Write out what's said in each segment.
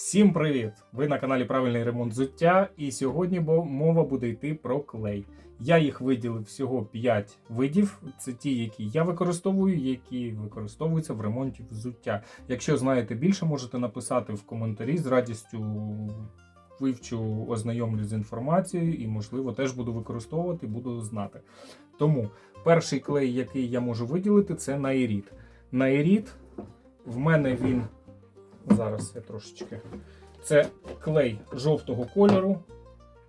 Всім привіт! Ви на каналі Правильний ремонт взуття, і сьогодні мова буде йти про клей. Я їх виділив всього 5 видів. Це ті, які я використовую, які використовуються в ремонті взуття. Якщо знаєте більше, можете написати в коментарі з радістю. Вивчу, ознайомлюсь з інформацією і, можливо, теж буду використовувати, буду знати. Тому перший клей, який я можу виділити, це Найрід. Найрід в мене він Зараз я трошечки. Це клей жовтого кольору.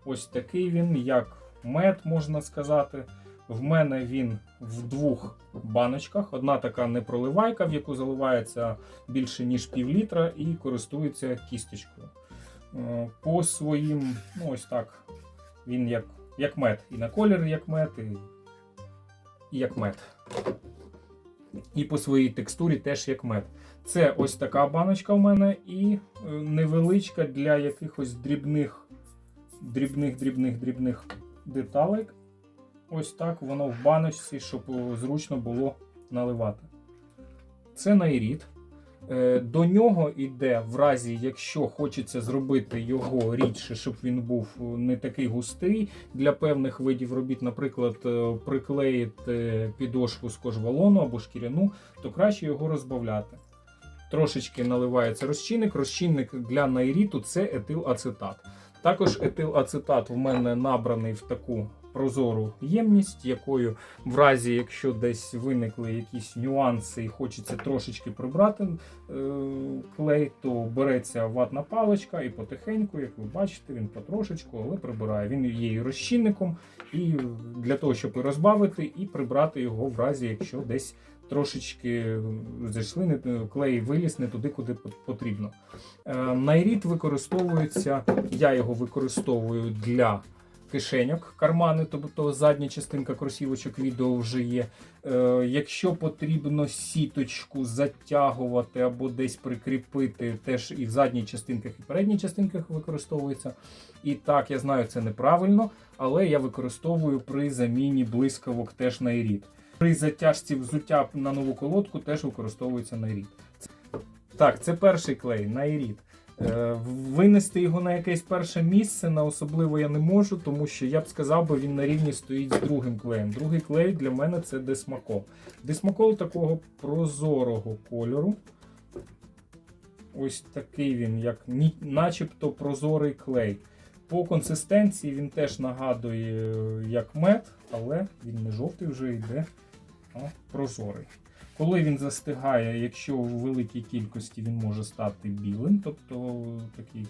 Ось такий він, як мед, можна сказати. В мене він в двох баночках. Одна така непроливайка, в яку заливається більше ніж пів літра, і користується кісточкою. Е, По своїм, ну ось так, він як, як мед. І на колір як мед, і, і як мед. І по своїй текстурі теж як мед. Це ось така баночка в мене і е, невеличка для якихось дрібних, дрібних, дрібних, дрібних деталей. Ось так воно в баночці, щоб е, зручно було наливати. Це найрід. Е, До нього йде, в разі, якщо хочеться зробити його рідше, щоб він був е, не такий густий для певних видів робіт, наприклад, е, приклеїти підошву з кожвалону або шкіряну, то краще його розбавляти. Трошечки наливається розчинник. Розчинник для найріту це етилацетат. Також етилацетат в мене набраний в таку прозору ємність, якою в разі, якщо десь виникли якісь нюанси і хочеться трошечки прибрати е, клей, то береться ватна паличка і потихеньку, як ви бачите, він потрошечку, але прибирає. Він є і розчинником, і для того, щоб розбавити, і прибрати його в разі, якщо десь трошечки зайшли, клей виліз не туди, куди потрібно. Е, Найрід використовується, я його використовую для кишеньок, кармани, тобто задня частинка кросівочок відео вже є. Е, Якщо потрібно сіточку затягувати або десь прикріпити, теж і в задніх частинках, і в передніх частинках використовується. І так, я знаю, це неправильно, але я використовую при заміні блискавок теж найрід. При затяжці взуття на нову колодку теж використовується найрід. Так, це перший клей, найрід. Е, Винести його на якесь перше місце на особливо я не можу, тому що я б сказав, би він на рівні стоїть з другим клеєм. Другий клей для мене це десмакол. Десмакол такого прозорого кольору. Ось такий він, як начебто прозорий клей. По консистенції він теж нагадує е, як мед, але він не жовтий вже йде, а прозорий. Коли він застигає, якщо в великій кількості він може стати білим, тобто такий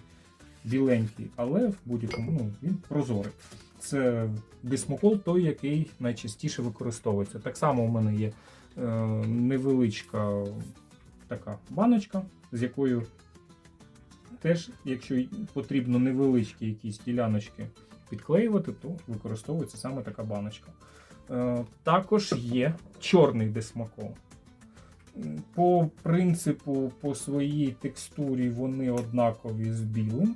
біленький, але в будь-якому ну, він прозорий. Це дисмокол, той, який найчастіше використовується. Так само у мене є е, невеличка така баночка, з якою теж, якщо потрібно невеличкі якісь діляночки підклеювати, то використовується саме така баночка. Е, також є чорний десмакол. По принципу, по своїй текстурі вони однакові з білим,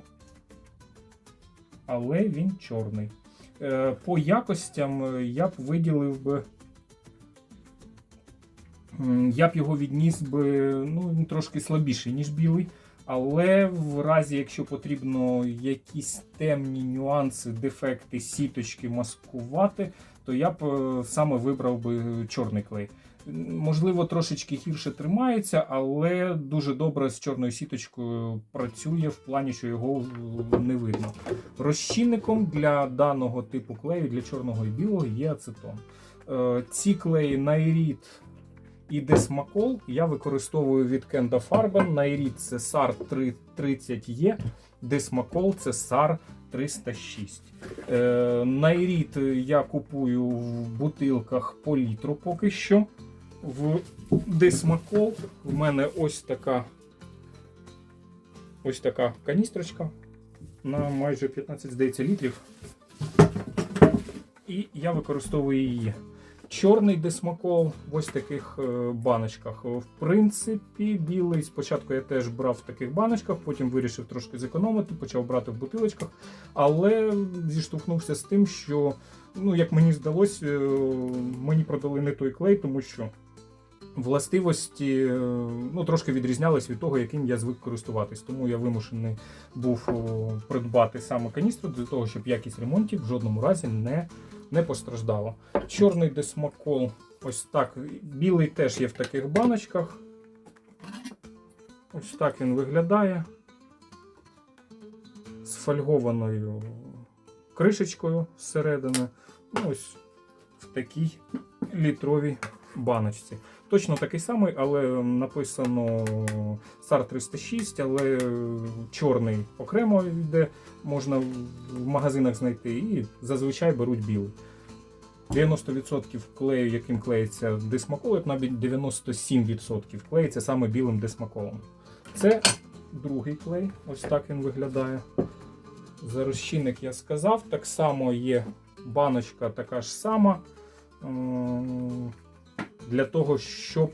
але він чорний. Е, По якостям е, я б виділив би. Я б його відніс би ну, трошки слабіший, ніж білий. Але в разі, якщо потрібно якісь темні нюанси, дефекти, сіточки маскувати, то я б е, саме вибрав би чорний клей. Можливо, трошечки гірше тримається, але дуже добре з чорною сіточкою працює в плані, що його не видно. Розчинником для даного типу клею, для чорного і білого, є ацетон. Е, Ці клеї Найрід і Десмакол я використовую від Кенда Farben. Найрід це SAR 30E, Десмакол це SAR 306. Е, Найрід я купую в бутилках по літру поки що. В Десмакол в мене ось така ось така каністрочка на майже 15, здається, літрів. І я використовую її. Чорний десмакол в ось таких е, баночках. В принципі, білий спочатку я теж брав в таких баночках, потім вирішив трошки зекономити, почав брати в бутилочках, але зіштовхнувся з тим, що, ну, як мені здалося, е, мені продали не той клей, тому що властивості е, ну, трошки відрізнялись від того, яким я звик користуватись. Тому я вимушений був придбати саме каністру для того, щоб якість ремонтів в жодному разі не, не постраждала. Чорний десмакол, ось так. Білий теж є в таких баночках. Ось так він виглядає. З фольгованою кришечкою зсередини. Ну, ось в такій літровій баночці. Точно такий самий, але написано SAR 306, але чорний окремо йде, можна в магазинах знайти, і зазвичай беруть білий. 90% клею, яким клеїться дисмакол, навіть 97% клеїться саме білим дисмаколом. Це другий клей, ось так він виглядає. За розчинник я сказав. Так само є баночка така ж сама. Для того, щоб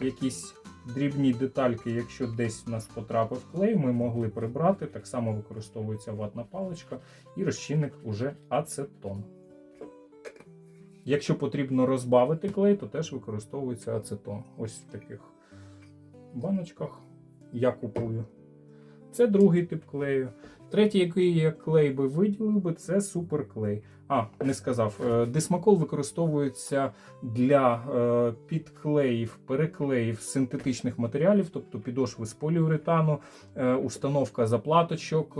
якісь дрібні детальки, якщо десь в нас потрапив клей, ми могли прибрати. Так само використовується ватна паличка і розчинник уже ацетон. Якщо потрібно розбавити клей, то теж використовується ацетон. Ось в таких баночках я купую. Це другий тип клею. Третій, який я клей би виділив би, це суперклей. А, не сказав. Е, Дисмакол використовується для е, підклеїв, переклеїв синтетичних матеріалів, тобто підошви з поліуретану, е, установка заплаточок,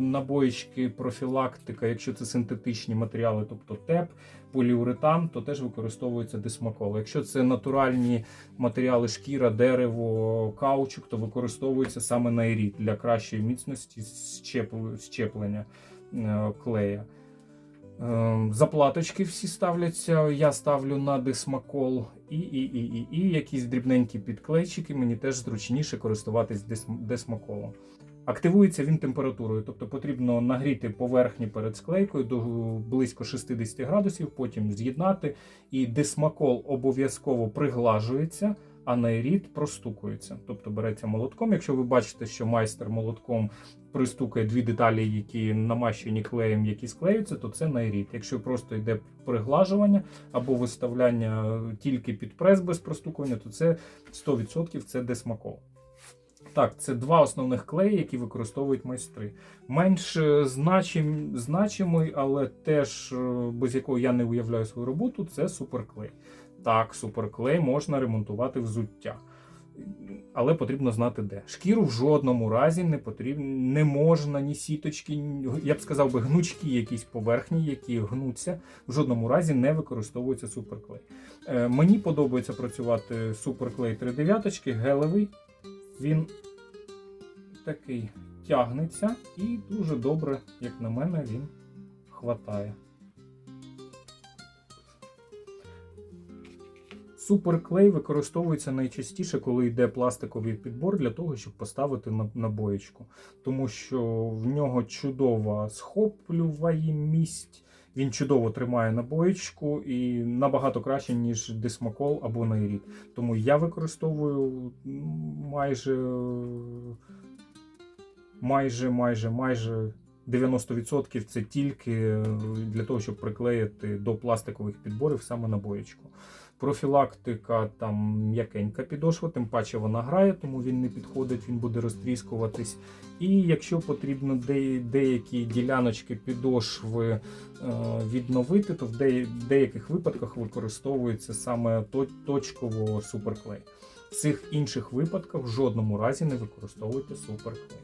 набоїчки, профілактика, якщо це синтетичні матеріали, тобто ТЕП, поліуретан, то теж використовується дисмакол. Якщо це натуральні матеріали, шкіра, дерево, каучук, то використовується саме найрід для кращої міцності щеплення е, клея. Ем, Заплаточки всі ставляться. Я ставлю на дисмакол і, і, і, і, і якісь дрібненькі підклейчики. Мені теж зручніше користуватись дис- дисмаколом. Активується він температурою, тобто потрібно нагріти поверхні перед склейкою до близько 60 градусів, потім з'єднати. І дисмакол обов'язково приглажується, а найрід простукується. Тобто береться молотком. Якщо ви бачите, що майстер молотком пристукає дві деталі, які намащені клеєм, які склеюються, то це найрід. Якщо просто йде приглажування або виставляння тільки під прес без простукування, то це 100% це десмакол. Так, це два основних клеї, які використовують майстри. Менш е, значим, значимий, але теж е, без якого я не уявляю свою роботу, це суперклей. Так, суперклей можна ремонтувати взуття. Але потрібно знати де. Шкіру в жодному разі не потрібно, не можна ні сіточки, я б сказав би гнучкі якісь поверхні, які гнуться, в жодному разі не використовується суперклей. Е, мені подобається працювати суперклей 39 гелевий. Він такий тягнеться і дуже добре, як на мене, він хватає. Суперклей використовується найчастіше, коли йде пластиковий підбор для того, щоб поставити на, на боєчку. Тому що в нього чудова схоплюваємість, він чудово тримає набоєчку і набагато краще, ніж дисмакол або Найріт. Тому я використовую майже майже, майже, майже 90% це тільки е, для того, щоб приклеїти до пластикових підборів саме набоєчку. Профілактика там м'якенька підошва, тим паче вона грає, тому він не підходить, він буде розтріскуватись. І якщо потрібно де- деякі діляночки підошви е, відновити, то в де- деяких випадках використовується саме то- точково суперклей. В цих інших випадках в жодному разі не використовуйте суперклей.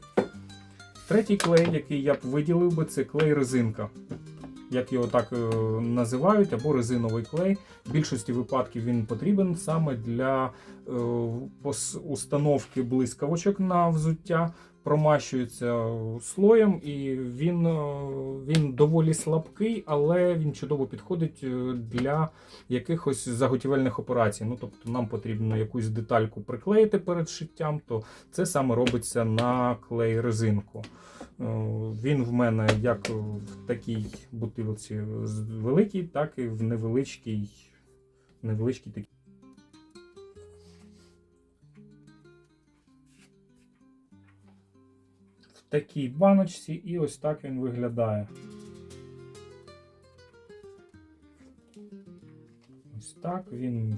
Третій клей, який я б виділив би, це клей резинка. Як його так е, називають, або резиновий клей. В більшості випадків він потрібен саме для е, установки блискавочок на взуття. Промащується слоєм, і він, е, він доволі слабкий, але він чудово підходить е, для якихось заготівельних операцій. Ну, тобто нам потрібно якусь детальку приклеїти перед шиттям, то це саме робиться на клей резинку. Е, Він в мене як в такій бутилці великій, так і в невеличкій, невеличкій такій. Такій баночці, і ось так він виглядає. Ось так він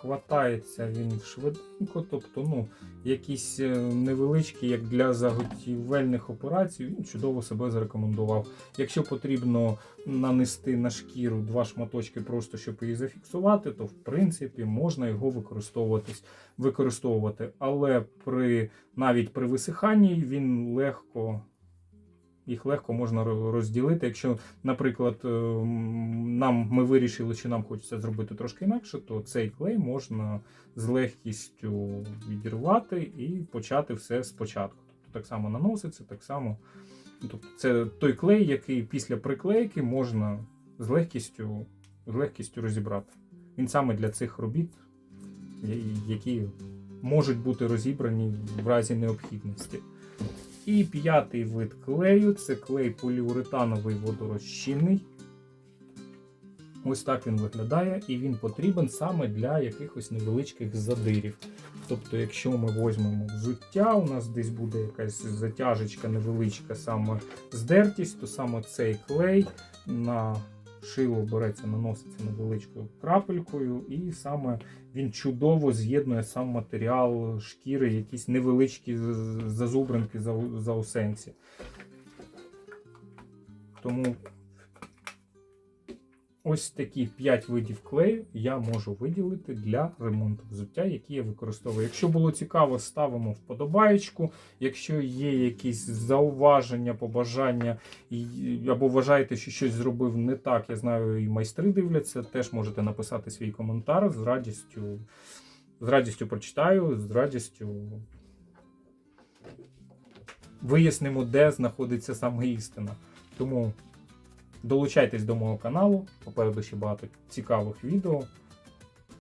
хватається він швиденько, тобто, ну, якісь е, невеличкі, як для заготівельних операцій, він чудово себе зарекомендував. Якщо потрібно нанести на шкіру два шматочки, просто щоб її зафіксувати, то в принципі можна його використовувати. Але при, навіть при висиханні він легко. Їх легко можна розділити. Якщо, наприклад, е, нам ми вирішили, що нам хочеться зробити трошки інакше, то цей клей можна з легкістю відірвати і почати все спочатку. Тобто так само наноситься, так само. Тобто це той клей, який після приклейки можна з легкістю, з легкістю розібрати. Він саме для цих робіт, які можуть бути розібрані в разі необхідності. І п'ятий вид клею це клей поліуретановий водорозчинний. Ось так він виглядає, і він потрібен саме для якихось невеличких задирів. Тобто, якщо ми возьмемо взуття, у нас десь буде якась затяжечка невеличка, саме здертість, то саме цей клей на шило береться, наноситься невеличкою крапелькою, і саме він чудово з'єднує сам матеріал шкіри, якісь невеличкі зазубринки за- заусенці. Тому ось такі 5 видів клею я можу виділити для ремонту взуття, які я використовую. Якщо було цікаво, ставимо вподобаєчку. Якщо є якісь зауваження, побажання, або вважаєте, що щось зробив не так, я знаю, і майстри дивляться, теж можете написати свій коментар з радістю. З радістю прочитаю, з радістю вияснимо, де знаходиться саме істина. Тому долучайтесь до мого каналу, попереду ще багато цікавих відео.